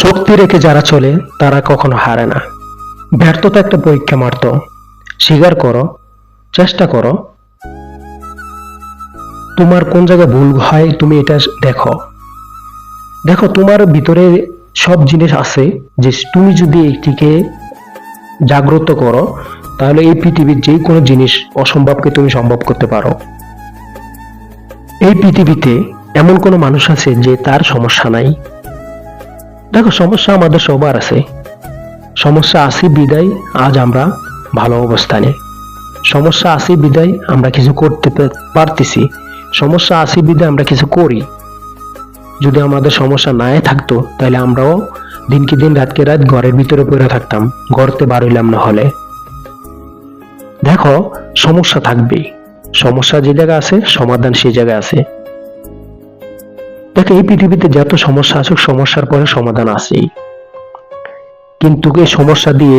শক্তি রেখে যারা চলে, তারা কখনো হারে না। ব্যর্থতা একটা পরীক্ষা মাত্র স্বীকার করো, চেষ্টা করো। তোমার কোন জায়গায় ভুল হয়, তুমি এটা দেখো। দেখো, তোমার ভিতরে সব জিনিস আছে, যে তুমি যদি এটিকে জাগ্রত করো, তাহলে এই পৃথিবীর যে কোনো জিনিস অসম্ভবকে তুমি সম্ভব করতে পারো। এই পৃথিবীতে এমন কোনো মানুষ আছে যে তার সমস্যা নাই। দেখো, সমস্যা আমাদের সবার আছে। সমস্যা আছে বিদায়, আজ আমরা ভালো অবস্থানে। সমস্যা আছে বিদায়, আমরা কিছু করতে পারতেছি। সমস্যা আছে বিদায়, আমরা কিছু করি। যদি আমাদের সমস্যা নাই থাকতো, তাহলে আমরাও দিনকে দিন, রাতকে রাত ঘরের ভিতরে পড়ে থাকতাম। গড়তে বাড়ইলাম না হলে। দেখো, সমস্যা থাকবেই। সমস্যা যে জায়গায় আছে, সমাধান সেই জায়গায় আছে। দেখো, এই পৃথিবীতে যত সমস্যা আসুক, সমস্যার পরে সমাধান আছেই। কিন্তু এই সমস্যা দিয়ে,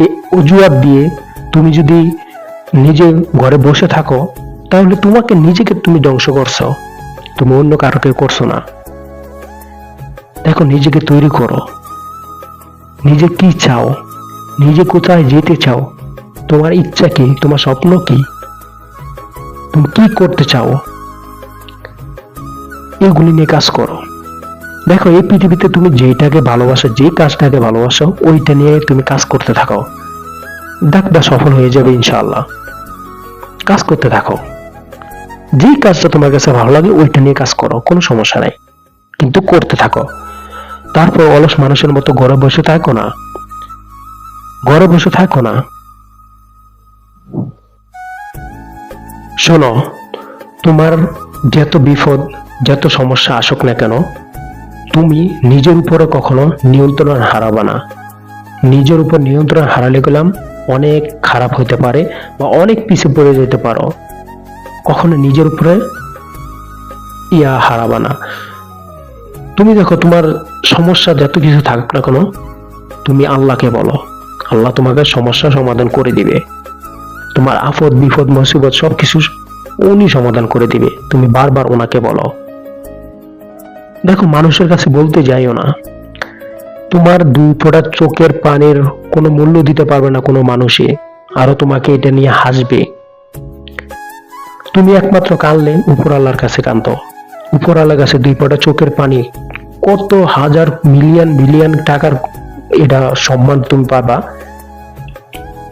এই অজুহাত দিয়ে তুমি যদি নিজে ঘরে বসে থাকো, তাহলে তোমাকে নিজেকে তুমি ধ্বংস করছ। তুমি অন্য কারোকে করছ না। দেখো, নিজেকে তৈরি করো। নিজে কি চাও? নিজে কোথায় যেতে চাও? তোমার ইচ্ছা কি? তোমার স্বপ্ন কি? তুমি কি করতে চাও? এগুলি নিয়ে কাজ করো। দেখো, এই পৃথিবীতে তুমি যেটাকে ভালোবাসো যে কাজটাকে ভালোবাসো, ওইটা নিয়ে তুমি কাজ করতে থাকো। দেখবা সফল হয়ে যাবে ইনশাআল্লাহ। কাজ করতে থাকো। যে কাজটা তোমার কাছে ভালো লাগে, ওইটা নিয়ে কাজ করো, কোনো সমস্যা নাই। কিন্তু করতে থাকো। তারপর অলস মানুষের মতো ঘরে বসে থাকো না। ঘরে বসে থাকো না। শোনো, তোমার যত বিপদ, যত সমস্যা আসুক না কেন, তুমি নিজের উপরে কখনো নিয়ন্ত্রণ হারাবা না। নিজের উপর নিয়ন্ত্রণ হারালে গেলাম অনেক খারাপ হতে পারে বা অনেক পিছিয়ে পড়ে যেতে পারো। কখনো নিজের উপরে ইয়া হারাবা না। তুমি দেখো, তোমার সমস্যা যত কিছু থাকুক না কেন, তুমি আল্লাহকে বলো। আল্লাহ তোমাকে সমস্যা সমাধান করে দিবে। তোমার আফদ বিপদ, মুসিবত সব কিছু উনি সমাধান করে দিবে। তুমি বারবার ওনাকে বলো। দেখো, মানুষের কাছে বলতে যাইও না। তোমার দুই ফোঁটা চোখের পানির কোনো মূল্য দিতে পারবে না কোনো মানুষে। আরও তোমাকে এটা নিয়ে হাসবে। তুমি একমাত্র কানলে উপর আল্লাহর কাছে কান্ত উপর আল্লাহর কাছে দুই ফোঁটা চোখের পানি। কত হাজার মিলিয়ন, বিলিয়ন টাকার এটা সম্মান তুমি পাবা।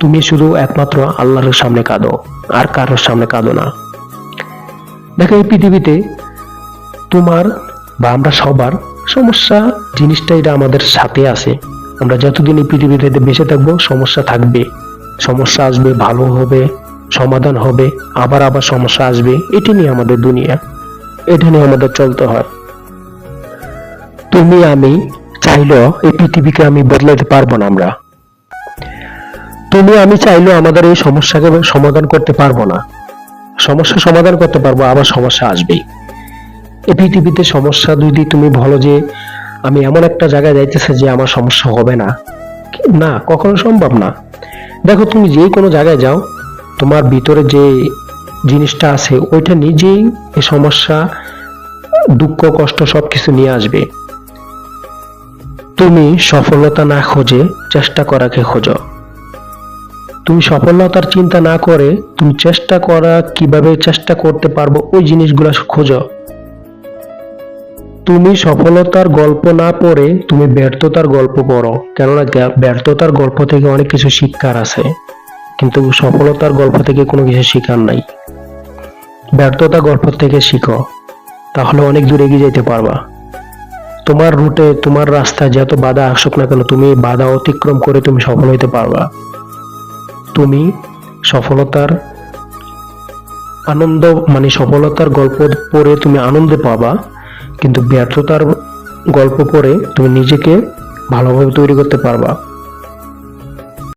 তুমি শুধু একমাত্র আল্লাহর সামনে কাঁদো, আর কারোর সামনে কাঁদো না। দেখো, এই পৃথিবীতে তোমার বা আমরা সবার সমস্যা জিনিসটা এটা আমাদের সাথে আছে। আমরা যতদিন এই পৃথিবীতে বেঁচে থাকব, সমস্যা থাকবে। সমস্যা আসবে, ভালো হবে, সমাধান হবে, আবার আবার সমস্যা আসবে। এটি নিয়ে আমাদের দুনিয়া, এটা নিয়ে আমাদের চলতে হয়। তুমি, আমি চাইলেও এই পৃথিবীকে আমি বদলাতে পারব না আমরা। তুমি, আমি চাইলেও আমাদের এই সমস্যাকে সমাধান করতে পারব না। সমস্যা সমাধান করতে পারব, আবার সমস্যা আসবেই। এই পৃথিবীতে সমস্যা যদি তুমি বলো যে, আমি এমন একটা জায়গায় যাইতেছে যে আমার সমস্যা হবে না না, কখনো সম্ভব না। দেখো, তুমি যে কোনো জায়গায় যাও, তোমার ভিতরে যে জিনিসটা আছে, ওইটা নিজেই সমস্যা, দুঃখ, কষ্ট সবকিছু নিয়ে আসবে। তুমি সফলতা না খোঁজে, চেষ্টা করাকে খোঁজো। তুমি সফলতার চিন্তা না করে তুমি চেষ্টা করা কীভাবে চেষ্টা করতে পারব, ওই জিনিসগুলো খোঁজো। তুমি সফলতার গল্প না পড়ে তুমি ব্যর্থতার গল্প পড়ো, কেননা ব্যর্থতার গল্প থেকে অনেক কিছু শিক্ষার আছে, কিন্তু সফলতার গল্প থেকে কোনো কিছু শিখার নাই। ব্যর্থতা গল্প থেকে শিখো, তাহলে অনেক দূর এগিয়ে যেতে পারবা। তোমার রুটে তোমার রাস্তায় যত বাধা আসুক না কেন, তুমি বাধা অতিক্রম করে তুমি সফল হতে পারবা। তুমি সফলতার আনন্দ মানে সফলতার গল্প পড়ে তুমি আনন্দ পাবা, কিন্তু ব্যর্থতার গল্প পড়ে তুমি নিজেকে ভালোভাবে তৈরি করতে পারবা।